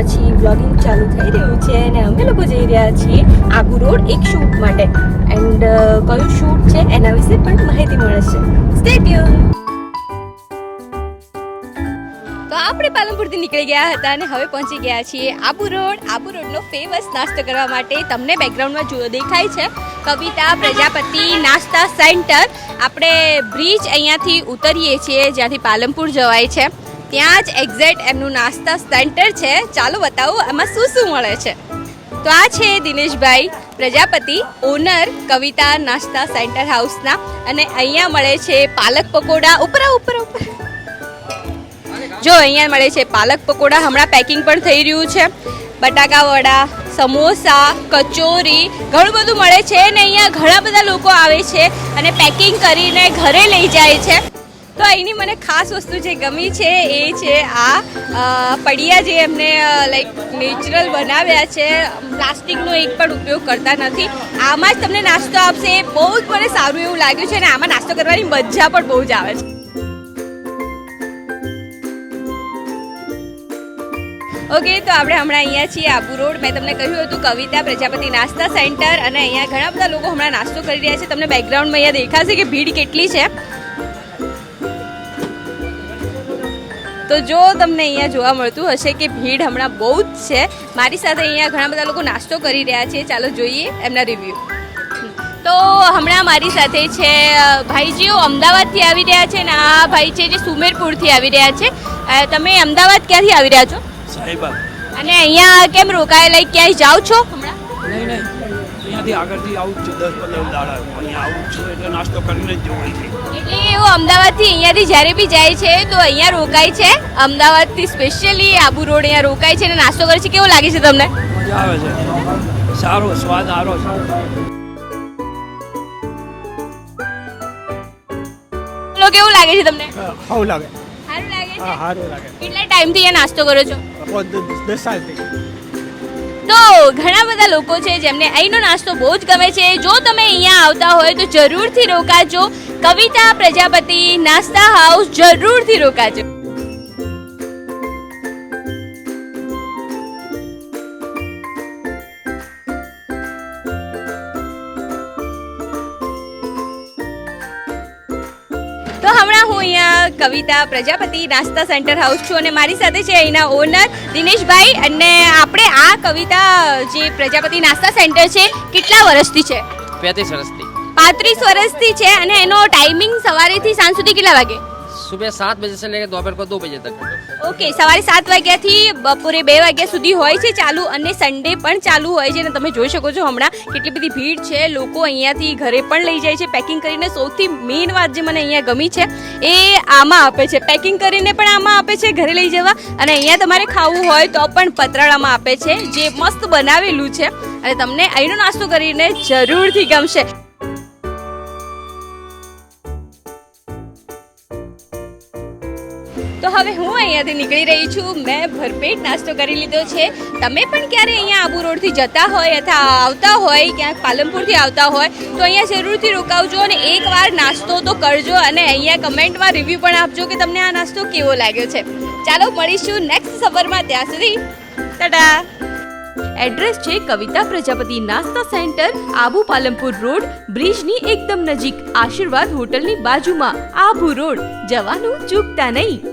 પછી વ્લોગિંગ ચાલુ થઈ રહ્યું છે અને અમે લોકો જઈ રહ્યા છીએ આબુ રોડ એક શૂટ માટે. એન્ડ કયું શૂટ છે એના વિશે પણ માહિતી મળશે સ્ટે ટ્યુન તો આપણે પાલનપુરથી નીકળી ગયા હતા અને હવે પહોંચી ગયા છીએ આબુ રોડ. આબુ રોડનો ફેમસ નાસ્તો કરવા માટે તમને બેકગ્રાઉન્ડમાં જો દેખાય છે. કવિતા પ્રજાપતિ નાસ્તા સેન્ટર આપણે બ્રિજ અહીંયાથી ઉતરીએ છીએ જ્યાંથી પાલનપુર જવાય છે. ત્યાં જ એક્ઝેક્ટ એમનું નાસ્તા સેન્ટર છે. ચાલો બતાવો, એમાં શું શું મળે છે? તો આ છે દિનેશભાઈ, પ્રજાપતિ, ઓનર, કવિતા, નાસ્તા સેન્ટર હાઉસના. અને અહીંયા મળે છે પાલક પકોડા. ઉપરા ઉપર ઉપર જો, અહીંયા મળે છે પાલક પકોડા. હમણાં પેકિંગ પણ થઈ રહ્યું છે. બટાકા વડા, સમોસા, કચોરી, ઘણું બધું મળે છે. અને અહીંયા ઘણા બધા લોકો આવે છે અને પેકિંગ કરીને ઘરે લઈ જાય છે. તો અહીંની મને ખાસ વસ્તુ જે ગમી છે એ છે આ પડિયા જે એમને લાઈક નેચરલ બનાવ્યા છે. પ્લાસ્ટિકનો એક પણ ઉપયોગ કરતા નથી. આમાં જ તમને નાસ્તો આપશે. એ બહુ જ મને સારું એવું લાગ્યું છે અને આમાં નાસ્તો કરવાની મજા પણ બહુ જ આવે છે. ઓકે તો આપણે હમણાં અહીંયા છીએ આબુ રોડ. મેં તમને કહ્યું હતું કવિતા પ્રજાપતિ નાસ્તા સેન્ટર અને અહીંયા ઘણા બધા લોકો હમણાં નાસ્તો કરી રહ્યા છે. તમને બેકગ્રાઉન્ડમાં અહીંયા દેખાશે કે ભીડ કેટલી છે. તો જો તમને અહીંયા જોવા મળતું હશે કે ભીડ હમણાં બહુ જ છે મારી સાથે અહીંયા ઘણા બધા લોકો નાસ્તો કરી રહ્યા છે. ચાલો જોઈએ એમના રિવ્યૂ તો હમણાં મારી સાથે છે ભાઈજીઓ અમદાવાદથી આવી રહ્યા છે ને આ ભાઈ છે જે સુમેરપુરથી આવી રહ્યા છે. તમે અમદાવાદ ક્યાંથી આવી રહ્યા છો? સાહેબ અને અહીંયા કેમ રોકાયેલા? ક્યાંય જાઓ છો હમણાં? નહીં નહીં. અહીંયાથી આગળથી આવું છું દસ પંદર દાડા અહીંયા આવું છું એટલે નાસ્તો કરીને જ જવું છે. એટલે એવું અમદાવાદથી અહીંયાથી જ્યારે બી જાય છે તો અહીંયા રોકાય છે. અમદાવાદથી સ્પેશિયલી આબુ રોડ અહીંયા રોકાય છે અને નાસ્તો કરે છે. કેવો લાગે છે તમને? મજા આવે છે. સારો સ્વાદ સારો છે. કેવું લાગે છે તમને? સારું લાગે. સારું લાગે હા છે સારું લાગે. કેટલા ટાઈમથી અહીંયા નાસ્તો કરો છો? દસ સાલથી તો ઘણા બધા લોકો છે જેમને અહીંનો નાસ્તો બહુ જ ગમે છે. જો તમે અહીંયા આવતા હોય તો જરૂરથી રોકાજો. કવિતા પ્રજાપતિ નાસ્તા હાઉસ જરૂરથી રોકાજો. તો હમણાં હું અહીંયા કવિતા પ્રજાપતિ નાસ્તા સેન્ટર હાઉસ છું અને મારી સાથે છે અહીંના ઓનર દિનેશભાઈ અને આપણે આ કવિતા જે પ્રજાપતિ નાસ્તા સેન્ટર છે કેટલા વર્ષથી છે? પાંત્રીસ વર્ષથી. પાંત્રીસ વર્ષથી છે અને એનો ટાઈમિંગ સવારેથી સાંજ સુધી કેટલા વાગે? सुबह सात बजे से लेकर दोपहर को दो बजे तक ઓકે સવારે સાત વાગ્યાથી બપોરે બે વાગ્યા સુધી હોય છે ચાલુ અને સન્ડે પણ ચાલુ હોય છે અને તમે જોઈ શકો છો હમણાં કેટલી બધી ભીડ છે લોકો અહીંયાથી ઘરે પણ લઈ જાય છે પેકિંગ કરીને સૌથી મેઇન વાત જે મને અહીંયા ગમી છે એ આમાં આપે છે પેકિંગ કરીને પણ આમાં આપે છે ઘરે લઈ જવા અને અહીંયા તમારે ખાવું હોય તો પણ પતરાળામાં આપે છે જે મસ્ત બનાવેલું છે અને તમને અહીંનો નાસ્તો કરીને જરૂરથી ગમશે તો હવે હું અહીંયાથી નીકળી રહી છું. મેં ભરપેટ નાસ્તો કરી લીધો છે. તમે પણ ક્યારે અહીંયા આબુ રોડથી જતા હોય અથવા આવતા હોય, ક્યાંક પાલનપુરથી આવતા હોય, તો અહીંયા જરૂરથી રોકાવજો અને એકવાર નાસ્તો તો કરજો અને અહીંયા કમેન્ટમાં રિવ્યૂ પણ આપજો કે તમને આ નાસ્તો કેવો લાગ્યો છે. ચાલો મળીશું નેક્સ્ટ સફરમાં ત્યાં સુધી ટાટા. એડ્રેસ છે કવિતા પ્રજાપતિ નાસ્તા સેન્ટર, આબુ પાલનપુર રોડ, બ્રિજની એકદમ નજીક. આશીર્વાદ હોટલની બાજુમાં, આબુ રોડ. જવાનું ચૂકતા નહીં.